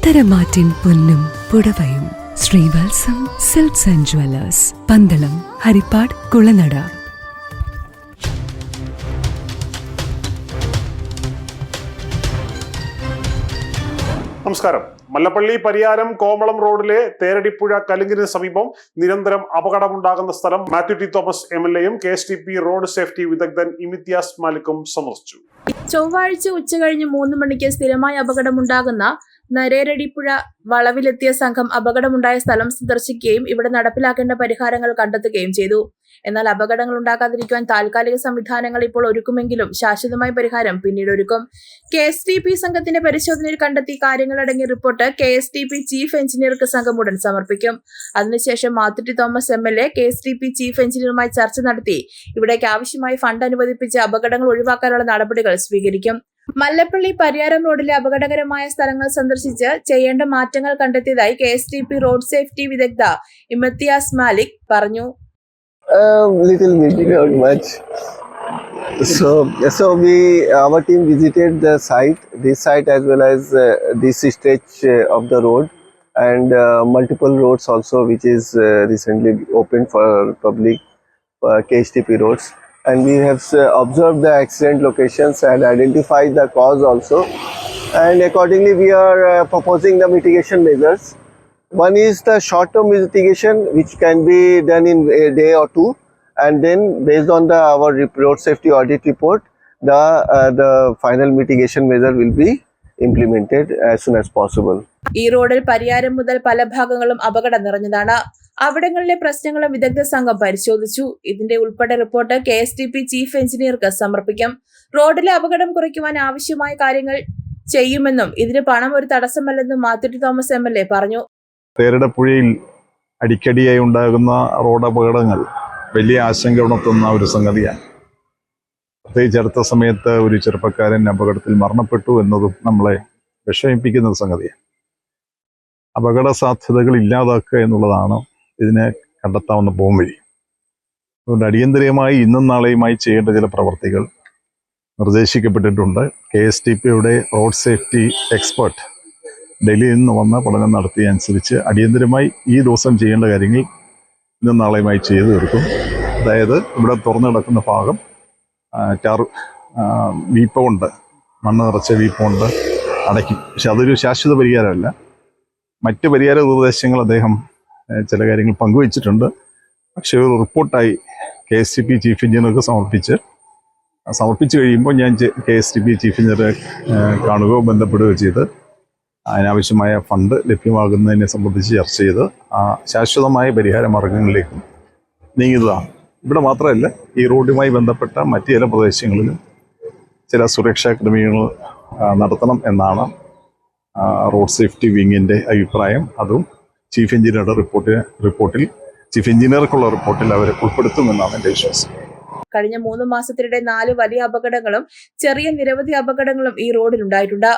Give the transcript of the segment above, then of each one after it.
ഉത്തരമാറ്റിൻ പൊന്നും പുടവയും. Sreevalsam silks and jewellers Pandalam Harippad Kulanada. നമസ്കാരം. മല്ലപ്പള്ളി പരിയാരം കോമളം റോഡിലെ തേരടിപ്പുഴ കലുങ്കിന് സമീപം നിരന്തരം അപകടമുണ്ടാകുന്ന സ്ഥലം Mathew T Thomas M L എയും K S T P road safety വിദഗ്ധൻ ഇമിത്യാസ് മാലിക്കും സന്ദർശിച്ചു. ചൊവ്വാഴ്ച ഉച്ചകഴിഞ്ഞ് മൂന്ന് മണിക്ക് സ്ഥിരമായി അപകടമുണ്ടാകുന്ന നരേരടിപ്പുഴ വളവിലെത്തിയ സംഘം അപകടമുണ്ടായ സ്ഥലം സന്ദർശിക്കുകയും ഇവിടെ നടപ്പിലാക്കേണ്ട പരിഹാരങ്ങൾ കണ്ടെത്തുകയും ചെയ്തു. എന്നാൽ അപകടങ്ങൾ ഉണ്ടാകാതിരിക്കുവാൻ താൽക്കാലിക സംവിധാനങ്ങൾ ഇപ്പോൾ ഒരുക്കുമെങ്കിലും ശാശ്വതമായ പരിഹാരം പിന്നീട് ഒരുക്കും. കെ എസ് ടി പി സംഘത്തിന്റെ പരിശോധനയിൽ കണ്ടെത്തി കാര്യങ്ങളടങ്ങിയ report K S T P chief എഞ്ചിനീയർക്ക് സംഘം ഉടൻ സമർപ്പിക്കും. അതിനുശേഷം Mathutty Thomas M L A K S T P chief എഞ്ചിനീയറുമായി ചർച്ച നടത്തി. ഇവിടേക്ക് ആവശ്യമായ ഫണ്ട് അനുവദിപ്പിച്ച് അപകടങ്ങൾ ഒഴിവാക്കാനുള്ള നടപടികൾ സ്വീകരിക്കും. മല്ലപ്പള്ളി പരിയാരം റോഡിലെ അപകടകരമായ സ്ഥലങ്ങൾ സന്ദർശിച്ച് ചെയ്യേണ്ട മാറ്റങ്ങൾ കണ്ടെത്തിയതായി K S T P road safety വിദഗ്ധ ഇമത്തിയാസ് മാലിക് പറഞ്ഞു. Um, little bit, not much. So, so we our team visited the site, this site as well as uh, this stretch uh, of the road, and uh, multiple roads also, which is uh, recently opened for public uh, KSTP roads. And we have uh, observed the accident locations and identified the cause also. And accordingly, we are uh, proposing the mitigation measures. One is the short-term mitigation, which can be done in a day or two, and then based on the our road safety audit report, the uh, the final mitigation measure will be implemented as soon as possible. ഈ റോഡിൽ പരിയാരം മുതൽ പല ഭാഗങ്ങളും അപകടം നിറഞ്ഞതാണ് അവിടങ്ങളിലെ പ്രശ്നങ്ങളും വിദഗ്ധ സംഘം പരിശോധിച്ചു ഇതിന്റെ ഉൾപ്പെടെ report K S T P chief എഞ്ചിനീയർക്ക് സമർപ്പിക്കും റോഡിലെ അപകടം കുറയ്ക്കുവാൻ ആവശ്യമായ കാര്യങ്ങൾ ചെയ്യുമെന്നും ഇതിന് പണം ഒരു തടസ്സമല്ലെന്നും Mathew Thomas M L A പറഞ്ഞു തേരടപ്പുഴയിൽ അടിക്കടിയായി ഉണ്ടാകുന്ന റോഡ് അപകടങ്ങൾ വലിയ ആശങ്ക ഉണർത്തുന്ന ഒരു സംഗതിയാണ്. പ്രത്യേകിച്ച് അടുത്ത സമയത്ത് ഒരു ചെറുപ്പക്കാരൻ അപകടത്തിൽ മരണപ്പെട്ടു എന്നതും നമ്മളെ വിഷമിപ്പിക്കുന്ന സംഗതിയാണ്. അപകട സാധ്യതകൾ ഇല്ലാതാക്കുക എന്നുള്ളതാണ് ഇതിനെ കണ്ടെത്താവുന്ന പോംവഴി അതുകൊണ്ട് അടിയന്തരമായി ഇന്നും നാളെയുമായി ചെയ്യേണ്ട ചില പ്രവർത്തികൾ നിർദ്ദേശിക്കപ്പെട്ടിട്ടുണ്ട്. കെ എസ് ടി പിയുടെ റോഡ് സേഫ്റ്റി എക്സ്പേർട്ട് ഡൽഹിയിൽ നിന്ന് വന്ന് പഠനം നടത്തിയ അനുസരിച്ച് അടിയന്തരമായി ഈ ദിവസം ചെയ്യേണ്ട കാര്യങ്ങൾ ഇന്നും നാളെയുമായി ചെയ്തു തീർക്കും. അതായത് ഇവിടെ തുറന്നു കിടക്കുന്ന ഭാഗം ടാർ ആ, വീപ്പ കൊണ്ട് മണ്ണ് നിറച്ച വീപ്പ കൊണ്ട് അടയ്ക്കും. പക്ഷെ അതൊരു ശാശ്വത പരിഹാരമല്ല. മറ്റ് പരിഹാര നിർദ്ദേശങ്ങൾ അദ്ദേഹം ചില കാര്യങ്ങൾ പങ്കുവച്ചിട്ടുണ്ട്. പക്ഷേ ഒരു റിപ്പോർട്ടായി K S T P chief എഞ്ചിനീയർക്ക് സമർപ്പിച്ച് സമർപ്പിച്ചു കഴിയുമ്പോൾ ഞാൻ K S T P chief എഞ്ചിനീയറെ കാണുകയോ ബന്ധപ്പെടുകയോ ചെയ്ത് അതിനാവശ്യമായ ഫണ്ട് ലഭ്യമാകുന്നതിനെ സംബന്ധിച്ച് ചർച്ച ചെയ്ത് ആ ശാശ്വതമായ പരിഹാര മാർഗങ്ങളിലേക്ക് നീങ്ങുന്നതാണ് ഇവിടെ മാത്രമല്ല ഈ റോഡുമായി ബന്ധപ്പെട്ട മറ്റ് ചില പ്രദേശങ്ങളിലും ചില സുരക്ഷാ ക്രമീകരണങ്ങൾ നടത്തണം എന്നാണ് റോഡ് സേഫ്റ്റി വിങ്ങിന്റെ അഭിപ്രായം. അതും ചീഫ് എഞ്ചിനീയറുടെ റിപ്പോർട്ടിന് റിപ്പോർട്ടിൽ ചീഫ് എഞ്ചിനീയർക്കുള്ള റിപ്പോർട്ടിൽ അവർ ഉൾപ്പെടുത്തുമെന്നാണ് എന്റെ വിശ്വാസം. കഴിഞ്ഞ മൂന്ന് മാസത്തിനിടെ നാല് വലിയ അപകടങ്ങളും ചെറിയ നിരവധി അപകടങ്ങളും ഈ റോഡിൽ ഉണ്ടായിട്ടുണ്ട്.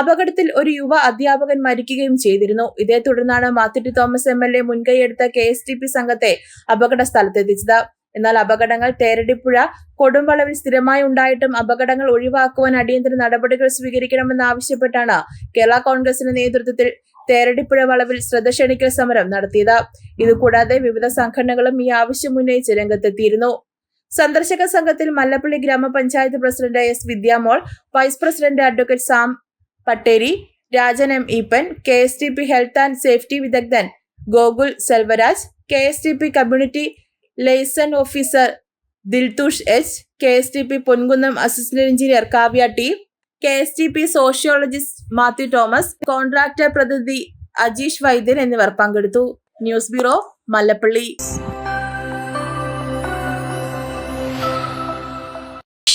അപകടത്തിൽ ഒരു യുവ അധ്യാപകൻ മരിക്കുകയും ചെയ്തിരുന്നു. ഇതേ തുടർന്നാണ് Mathutty Thomas M L A മുൻകൈയെടുത്ത K S T P സംഘത്തെ അപകട സ്ഥലത്തെത്തിച്ചത്. എന്നാൽ അപകടങ്ങൾ തേരടിപ്പുഴ കൊടുമ്പളവിൽ സ്ഥിരമായി ഉണ്ടായിട്ടും അപകടങ്ങൾ ഒഴിവാക്കുവാൻ അടിയന്തര നടപടികൾ സ്വീകരിക്കണമെന്ന് സ്വീകരിക്കണമെന്നാവശ്യപ്പെട്ടാണ് കേരള കോൺഗ്രസിന്റെ നേതൃത്വത്തിൽ തേരടിപ്പുഴ വളവിൽ ശ്രദ്ധ ക്ഷണിക്കൽ സമരം നടത്തിയത്. ഇതുകൂടാതെ വിവിധ സംഘടനകളും ഈ ആവശ്യം ഉന്നയിച്ച് രംഗത്തെത്തിയിരുന്നു. സന്ദർശക സംഘത്തിൽ മല്ലപ്പള്ളി ഗ്രാമപഞ്ചായത്ത് president S Vidyamol vice president advocate Sam Patteri Rajan M Eappen K S T P health and safety വിദഗ്ധൻ Gokul Selvaraj K S T P community liaison officer Dilthush H K S T P Ponkunnam assistant engineer Kavya T K S T P sociologist Mathew Thomas contractor പ്രതിനിധി അജീഷ് വൈദ്യൻ എന്നിവർ പങ്കെടുത്തു. News bureau Mallappally.